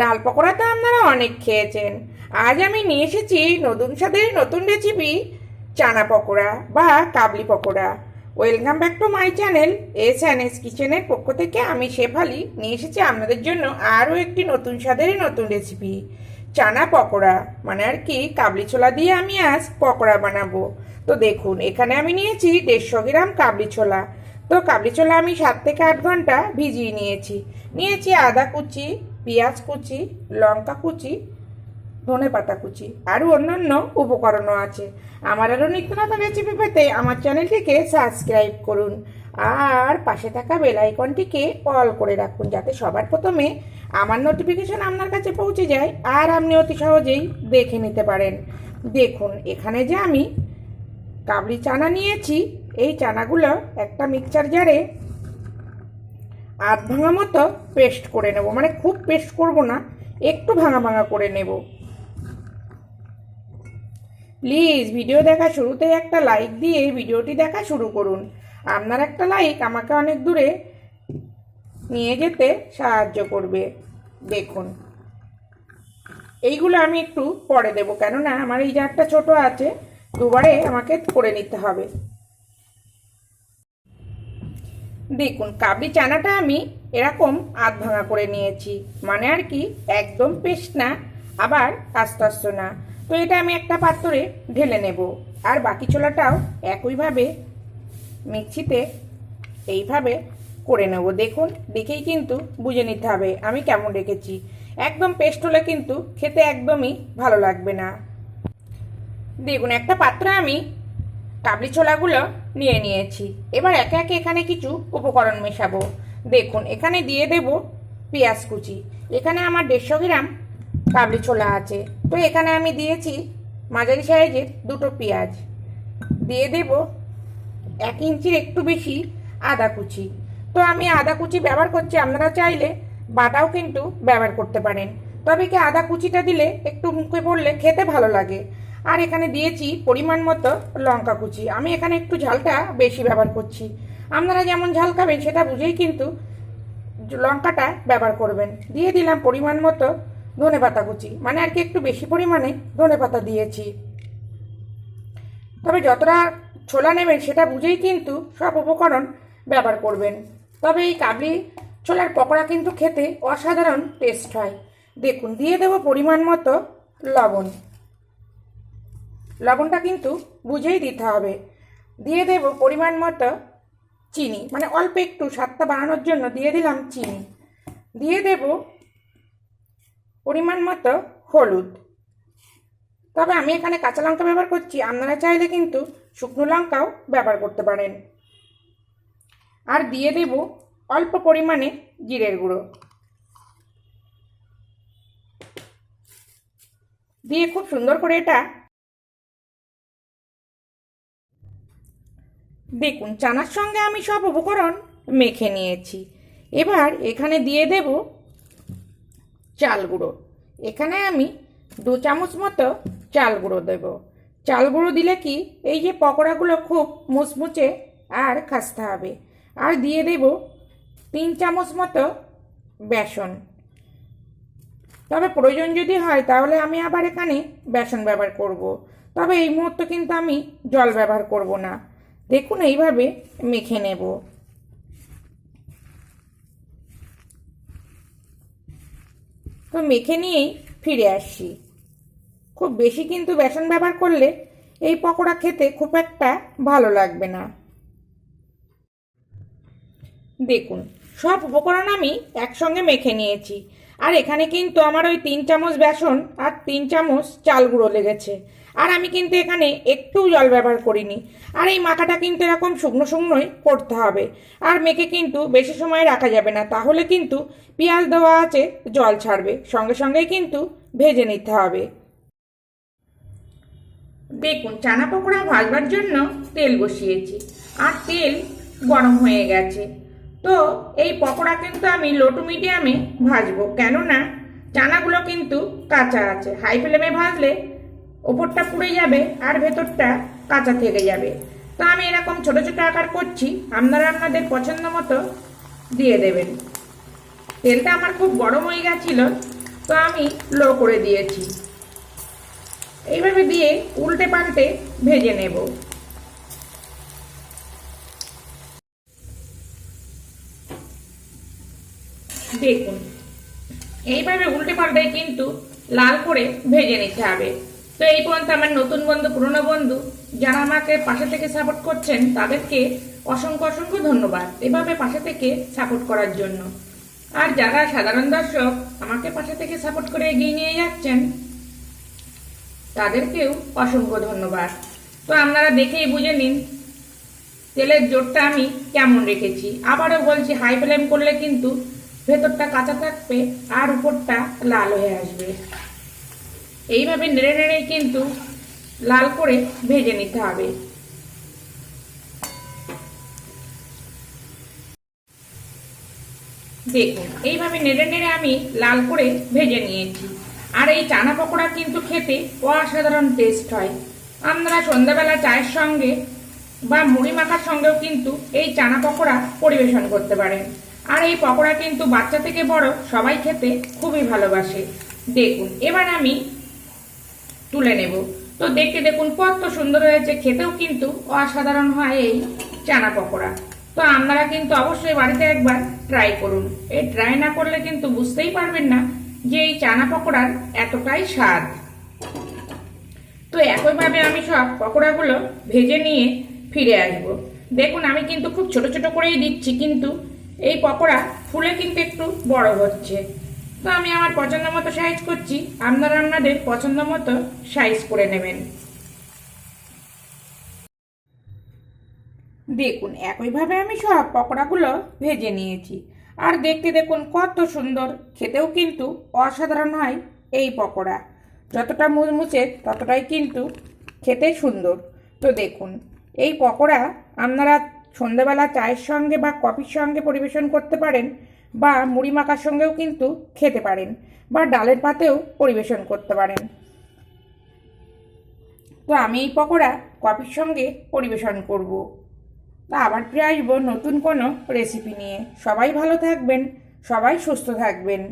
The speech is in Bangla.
ডাল পকোড়া তো আপনারা অনেক খেয়েছেন। আজ আমি নিয়ে এসেছি নতুন স্বাদের নতুন রেসিপি চানা পকোড়া বা kabuli pakora. Welcome back to my channel S and S কিচেনের পক্ষ থেকে আমি শেফালি নিয়ে এসেছি আপনাদের জন্য আরও একটি নতুন স্বাদের নতুন রেসিপি চানা পকোড়া। মানে আর কি, কাবলি ছোলা দিয়ে আমি আজ পকোড়া বানাবো। তো দেখুন, এখানে আমি নিয়েছি দেড়শো গ্রাম কাবলি ছোলা। তো কাবলি ছোলা আমি সাত থেকে আট ঘণ্টা ভিজিয়ে নিয়েছি। নিয়েছি আদা কুচি পেঁয়াজ কুচি, লঙ্কা কুচি, ধনে পাতা কুচি আরও অন্যান্য উপকরণও আছে। আমার আরও নিত্য নতুন রেসিপি পেতে আমার চ্যানেলটিকে সাবস্ক্রাইব করুন আর পাশে থাকা বেল আইকনটিকে অল করে রাখুন যাতে সবার প্রথমে আমার নোটিফিকেশন আপনার কাছে পৌঁছে যায় আর আপনি অতি সহজেই দেখে নিতে পারেন। দেখুন, এখানে যে আমি কাবলি চানা নিয়েছি, এই চানাগুলো একটা মিক্সচার জারে আধ ভাঙা মতো পেস্ট করে নেব। মানে খুব পেস্ট করব না, একটু ভাঙা ভাঙা করে নেব। প্লিজ, ভিডিও দেখা শুরুতেই একটা লাইক দিয়ে ভিডিওটি দেখা শুরু করুন। আপনার একটা লাইক আমাকে অনেক দূরে নিয়ে যেতে সাহায্য করবে। দেখুন। এইগুলো আমি একটু পরে দেবো, কেননা আমার এই জারটা ছোট আছে, দুবারে আমাকে করে নিতে হবে। দেখুন, কাবলি চানাটা আমি এরকম আধ ভাঙা করে নিয়েছি। মানে আর কি, একদম পেস্ট না, আবার আস্তে না। তো এটা আমি একটা পাত্রে ঢেলে নেব। আর বাকি ছোলাটাও একইভাবে মিক্সিতে এইভাবে করে নেব। দেখুন, দেখেই কিন্তু বুঝে নিতে হবে আমি কেমন রেখেছি। একদম পেস্ট হলে কিন্তু খেতে একদমই ভালো লাগবে না। দেখুন, একটা পাত্রে আমি কাবলি ছোলাগুলো নিয়ে নিয়েছি। এবার একে একে এখানে কিছু উপকরণ মেশাবো। দেখুন, এখানে দিয়ে দেব পেঁয়াজ কুচি। এখানে আমার দেড়শো গ্রাম কাবলি ছোলা আছে। তো এখানে আমি দিয়েছি মাঝারি সাইজের দুটো পেঁয়াজ। দিয়ে দেব এক ইঞ্চির একটু বেশি আদা কুচি। তো আমি আদা কুচি ব্যবহার করছি, আপনারা চাইলে বাটাও কিন্তু ব্যবহার করতে পারেন। তবে কি আদা কুচিটা দিলে একটু মুখে পড়লে খেতে ভালো লাগে? আর এখানে দিয়েছি পরিমাণ মতো লঙ্কা কুচি। আমি এখানে একটু ঝালটা বেশি ব্যবহার করছি। আপনারা যেমন ঝাল খাবেন সেটা বুঝেই কিন্তু লঙ্কাটা ব্যবহার করবেন। দিয়ে দিলাম পরিমাণ মতো ধনে পাতা কুচি। মানে আর কি একটু বেশি পরিমাণে ধনে পাতা দিয়েছি। তবে যতটা ছোলা নেবেন সেটা বুঝেই কিন্তু সব উপকরণ ব্যবহার করবেন। তবে এই কাবলি ছোলার পকোড়া কিন্তু খেতে অসাধারণ টেস্ট হয়। দেখুন, দিয়ে দেবো পরিমাণ মতো লবণ। লবণটা কিন্তু বুঝেই দিতে হবে। দিয়ে দেব পরিমাণ মতো চিনি। মানে অল্প একটু, স্বাদটা বাড়ানোর জন্য দিয়ে দিলাম চিনি। দিয়ে দেব পরিমাণ মতো হলুদ। তবে আমি এখানে কাঁচা লঙ্কা ব্যবহার করছি। আপনারা চাইলে কিন্তু শুকনো লঙ্কাও ব্যবহার করতে পারেন। আর দিয়ে দেব অল্প পরিমাণে জিরের গুঁড়ো। দিয়ে খুব সুন্দর করে এটা দেখুন, চানার সঙ্গে আমি সব উপকরণ মেখে নিয়েছি। এবার এখানে দিয়ে দেব চাল গুঁড়ো। এখানে আমি দু চামচ মতো চাল গুঁড়ো দেব। চাল গুঁড়ো দিলে কি, এই যে পকোড়াগুলো খুব মুচমুচে আর খাসতে হবে। আর দিয়ে দেব তিন চামচ মতো বেসন। তবে প্রয়োজন যদি হয়, তাহলে আমি আবার এখানে বেসন ব্যবহার করব। তবে এই মুহূর্তে কিন্তু আমি জল ব্যবহার করব না। দেখুন, এইভাবে মেখে নেব। তো মেখে নিয়েই ফিরে আসছি। খুব বেশি কিন্তু বেসন ব্যবহার করলে এই পকোড়া খেতে খুব একটা ভালো লাগবে না। দেখুন, সব উপকরণ আমি একসঙ্গে মেখে নিয়েছি। আর এখানে কিন্তু আমার ওই তিন চামচ বেসন আর তিন চামচ চাল গুঁড়ো লেগেছে। আর আমি কিন্তু এখানে একটু জল ব্যবহার করিনি। আর এই মাখাটা কিন্তু এরকম শুকনো শুকনোই করতে হবে। আর মেখে কিন্তু বেশি সময় রাখা যাবে না। তাহলে কিন্তু পেঁয়াজ দেওয়া আছে, জল ছাড়বে। সঙ্গে সঙ্গেই কিন্তু ভেজে নিতে হবে। দেখুন, চানা পকোড়া ভাজবার জন্য তেল বসিয়েছি। আর তেল গরম হয়ে গেছে। তো এই পকোড়া কিন্তু আমি লোটু মিডিয়ামে ভাজবো। কেননা, চানাগুলো কিন্তু কাঁচা আছে। হাই ফ্লেমে ভাজলে ওপরটা পুড়ে যাবে আর ভেতরটা কাঁচা থেকে যাবে। তো আমি এরকম ছোট ছোট আকার করছি, আপনারা আপনাদের পছন্দ মতো দিয়ে দেবেন। তেলটা আমার খুব গরম হয়ে গেছিল, তো আমি লো করে দিয়েছি। এইভাবে দিয়ে উল্টে পাল্টে ভেজে নেব। দেখুন, এইভাবে উল্টে পাল্টে কিন্তু লাল করে ভেজে নিতে হবে। তো এই পর্যন্ত আমার নতুন বন্ধু, পুরনো বন্ধু যারা আমাকে পাশে থেকে সাপোর্ট করছেন, তাদেরকে অসংখ্য অসংখ্য ধন্যবাদ এভাবে পাশে থেকে সাপোর্ট করার জন্য। আর যারা সাধারণ দর্শক আমাকে পাশে থেকে সাপোর্ট করে এগিয়ে নিয়ে যাচ্ছেন, তাদেরকেও অসংখ্য ধন্যবাদ। তো আপনারা দেখেই বুঝে নিন, তেলের জোরটা আমি কেমন রেখেছি। আবারও বলছি হাই ফ্লেম করলে কিন্তু ভেতরটা কাঁচা থাকবে আর উপরটা লাল হয়ে আসবে। এইভাবে নেড়ে নেড়েই কিন্তু লাল করে ভেজে নিতে হবে। দেখুন, এইভাবে নেড়ে নেড়ে আমি লাল করে ভেজে নিয়েছি। আর এই চানা পকোড়া কিন্তু খেতে অসাধারণ টেস্ট হয়। আপনারা সন্ধ্যাবেলা চায়ের সঙ্গে বা মুড়ি মাখার সঙ্গেও কিন্তু এই চানা পকোড়া পরিবেশন করতে পারেন। আর এই পকোড়া কিন্তু বাচ্চা থেকে বড় সবাই খেতে খুবই ভালোবাসে। দেখুন, এবার আমি তুলে নেব। তো দেখতে দেখুন, কত সুন্দর হয়েছে। খেতেও কিন্তু অসাধারণ হয় এই চানা পকোড়া। তো আপনারা কিন্তু অবশ্যই বাড়িতে একবার ট্রাই করুন। এই ট্রাই না করলে কিন্তু বুঝতেই পারবেন না যে এই চানা পকোড়ার এতটাই স্বাদ। তো একইভাবে আমি সব পকোড়াগুলো ভেজে নিয়ে ফিরে আসব। দেখুন, আমি কিন্তু খুব ছোট ছোট করেই দিচ্ছি, কিন্তু এই পকোড়া ফুলে কিন্তু একটু বড় হচ্ছে। তো আমি আমার পছন্দ মতো সাইজ করছি। আপনারা আপনাদের পছন্দ মতো সাইজ করে নেবেন। দেখুন, একইভাবে আমি সব পকোড়াগুলো ভেজে নিয়েছি। আর দেখতে দেখুন কত সুন্দর। খেতেও কিন্তু অসাধারণ হয় এই পকোড়া। যতটা মুচমুচে ততটাই কিন্তু খেতে সুন্দর। তো দেখুন, এই পকোড়া আপনারা সন্ধ্যেবেলা চায়ের সঙ্গে বা কফির সঙ্গে পরিবেশন করতে পারেন। বা মুড়ি মাখার সঙ্গেও কিন্তু খেতে পারেন বা ডালের পাতেও পরিবেশন করতে পারেন। তো আমি এই পকোড়া কফির সঙ্গে পরিবেশন করব। তা আবার ফিরে আসব নতুন কোনো রেসিপি নিয়ে। সবাই ভালো থাকবেন, সবাই সুস্থ থাকবেন।